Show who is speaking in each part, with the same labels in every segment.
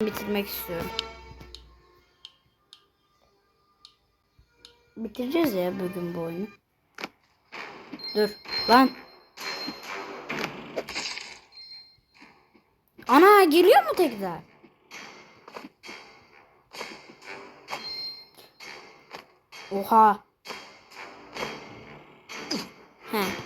Speaker 1: bitirmek istiyorum. Bitireceğiz ya bugün bu oyunu. Dur lan. Ana geliyor mu tekrar? Oha. He.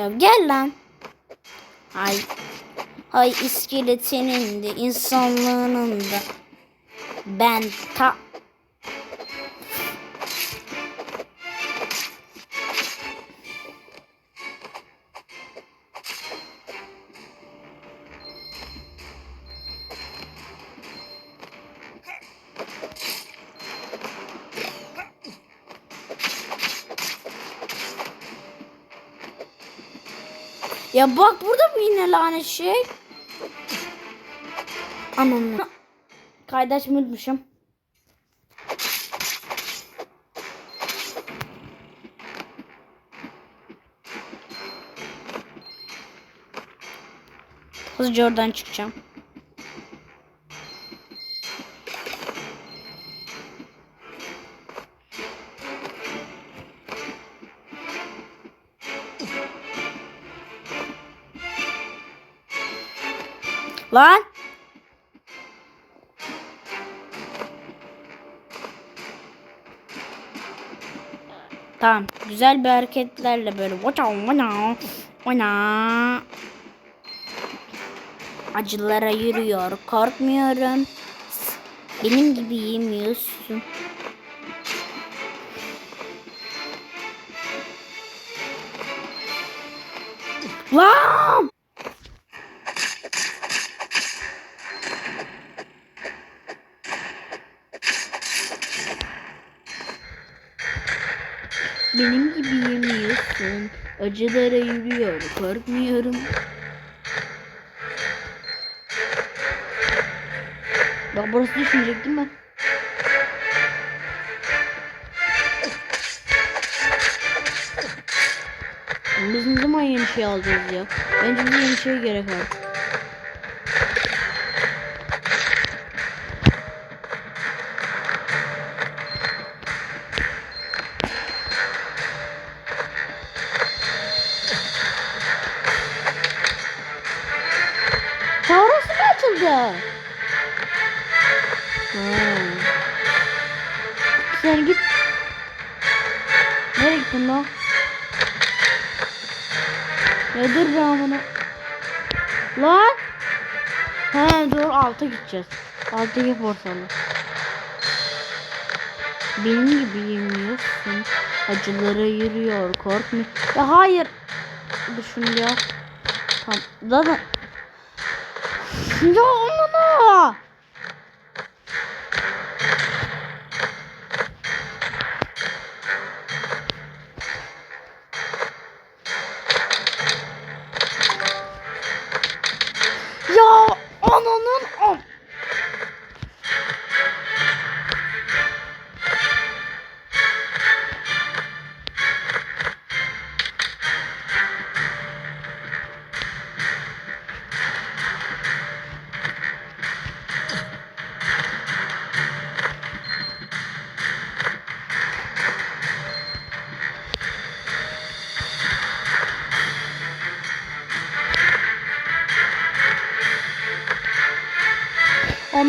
Speaker 1: Ya gel lan. Ay. Ay iskeletinin de insanlığının da. Ben ta... Ya bak burada bir yine lanet şey. Anam. Kaydaş mı unutmuşum? Hızlıca oradan çıkacağım. Lan. Tamam. Güzel bir hareketlerle böyle. Vana. Acılara yürüyor. Korkmuyorum. Benim gibi yemiyorsun. Lan! Benim gibi yemiyorsun. Acılara yürüyor. Korkmuyorum. Bak burası düşünecek değil mi? Biz ne zaman yeni şey alacağız ya? Bence bize yeni şey gerek abi. Sen git. Nereye gittin lan? Ya dur be amına. Lan. He dur alta gideceğiz. Alta git portalı. Benim gibi yemiyorsun. Acılara yürüyor korkma. Ya hayır. Dur şunu ya. Tamam. Zaten. Ya amına.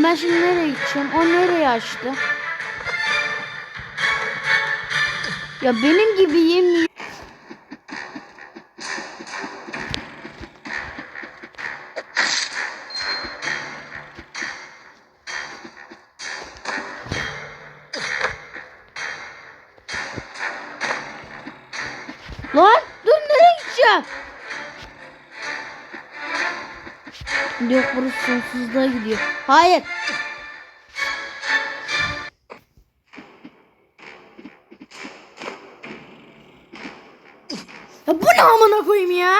Speaker 1: Ben şimdi nereye gideceğim? O nereye açtı? Ya benim gibi yemiyor. Yok burası sonsuzluğa gidiyor. Hayır. Ya bu ne amına koyayım ya?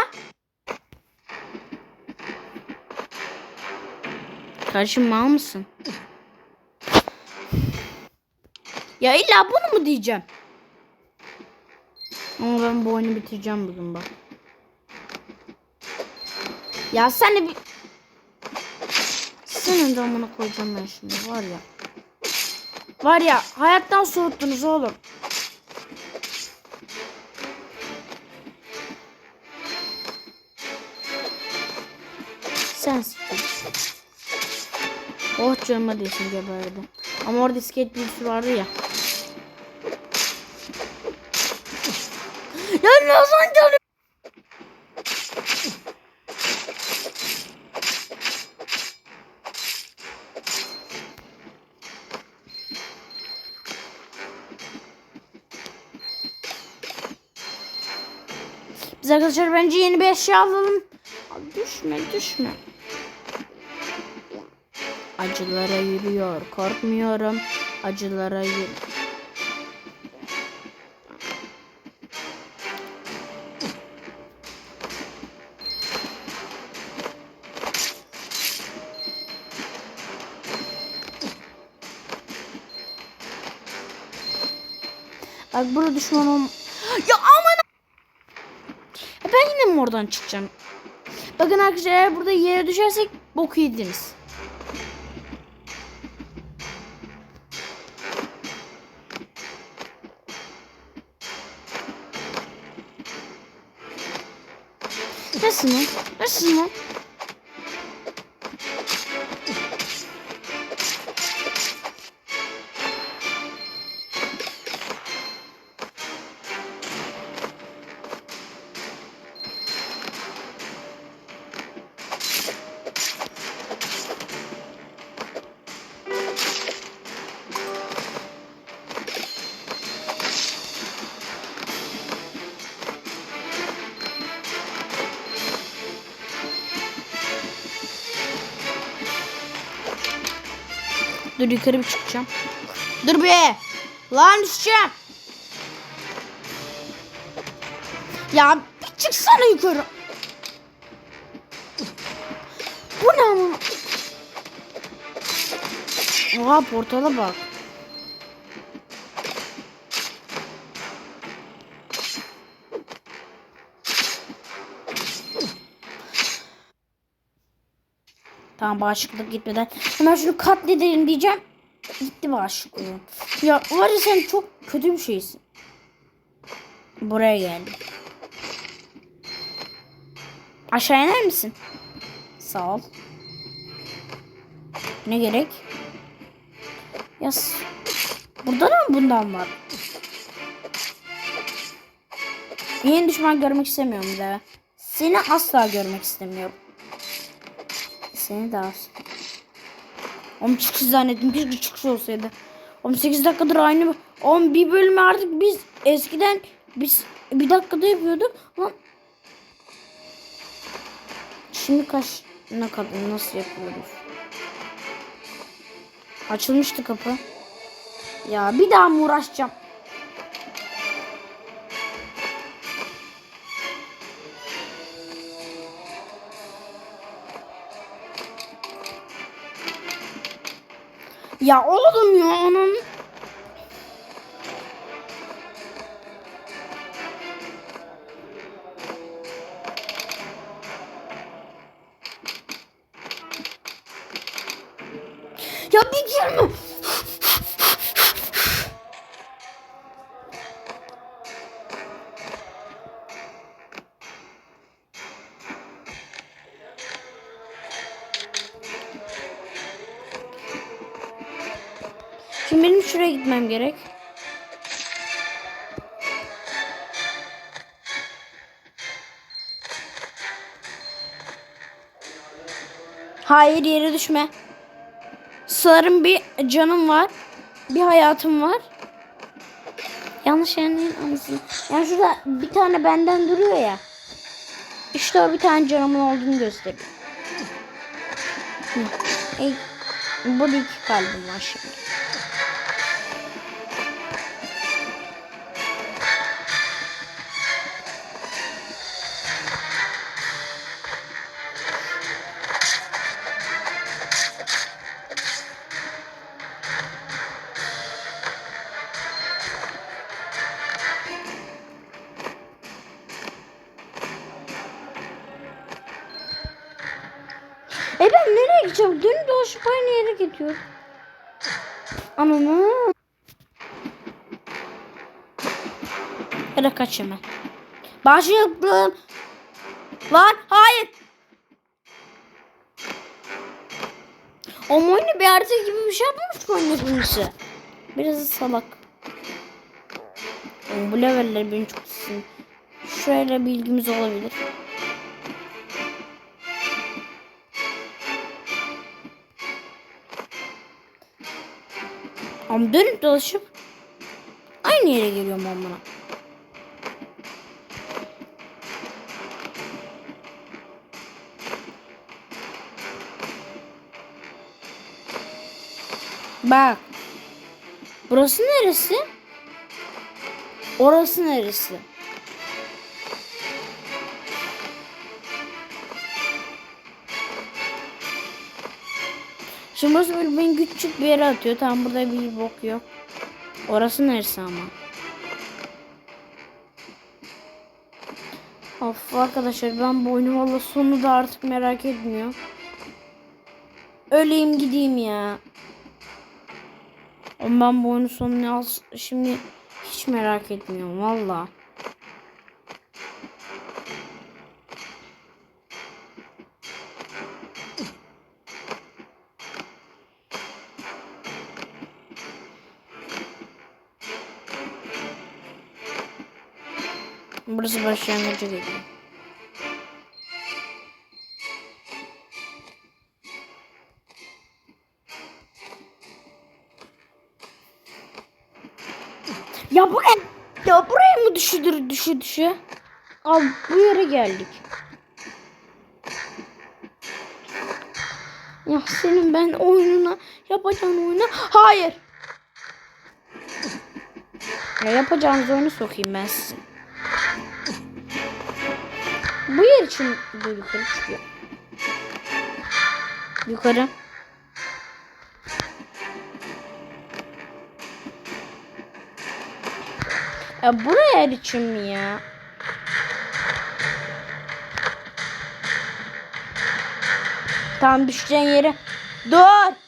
Speaker 1: Karşım mal mısın? Ya illa bunu mu diyeceğim? Ama ben bu oyunu bitireceğim bugün bak. Ya sen de bir... Senin de amına koyacağım ben şimdi var ya. Var ya hayattan soğuttunuz oğlum. Sen siktir. Oh canıma değsin geberdim. Ama orada iskelet birisi vardı ya. Ya Lazan canım. Biz arkadaşlar bence yeni bir eşya alalım. Abi düşme düşme. Acılara yürüyor. Korkmuyorum. Acılara yürü. Bak burada düşman olm... Ya aman! Ya Ben yine mi oradan çıkacağım? Bakın arkadaşlar eğer burada yere düşersek boku yediniz. Nasıl lan? Nasıl lan? Dur yukarı bir çıkacağım. Dur be. Lan düşeceğim. Ya bir çıksana yukarı. Bu ne ama? Oha portala bak. Tamam bağışıklık gitmeden hemen şunu katledelim diyeceğim. Gitti bağışıklığı. Ya var ya sen çok kötü bir şeysin. Buraya geldim. Aşağı iner misin? Sağ ol. Ne gerek? Yaz. Burada da mı bundan var? Yeni düşman görmek istemiyorum daha. Seni asla görmek istemiyorum. Seni de. Oğlum çıkış zannettim. Keşke çıkış olsaydı. 18 dakikadır aynı. Oğlum bir bölümü artık biz eskiden biz bir dakikada yapıyorduk. Lan Şimdi kaç ne kadar nasıl yapıyoruz? Açılmıştı kapı. Ya bir daha mı uğraşacağım? Ya oğlum ya onun. Ya bir girme. Şimdi benim şuraya gitmem gerek. Hayır yere düşme. Sanırım bir canım var. Bir hayatım var. Yanlış yerinin anısını. Yani şurada bir tane benden duruyor ya. İşte o bir tane canımın olduğunu gösteriyor. Hı. Ey, burada iki kalbim var şimdi. Arkadaşlar dün dolaşıp aynı yere gidiyor. Ananı. Da kaç hemen. Başlıklım. Var. Hayır. O oyunu bir harita gibi bir şey yapmış oyun yapımcısı. Biraz salak. Bu leveller beni çok sinir. Şöyle bilgimiz olabilir. Ama dönüp dolaşıp aynı yere geliyorum ben buna. Bak. Burası neresi? Orası neresi? Burası böyle küçük bir yere atıyor. Tam burada bir bok yok. Orası neresi ama? Of arkadaşlar ben bu oyunu valla sonu da artık merak etmiyorum. Öleyim gideyim ya. Ama ben bu oyunun sonunu şimdi hiç merak etmiyorum valla. Burası başlangıcı geliyor. Ya buraya ya buraya mı düşüdür düşü düşü? Al bu yere geldik. Ya senin ben oyununa yapacağın oyuna hayır. Ya yapacağınız oyunu sokayım ben size. Bu yer için bu yukarı çıkıyor. Yukarı. Ya buraya için mi ya? Tam düşeceğin yere. Dur.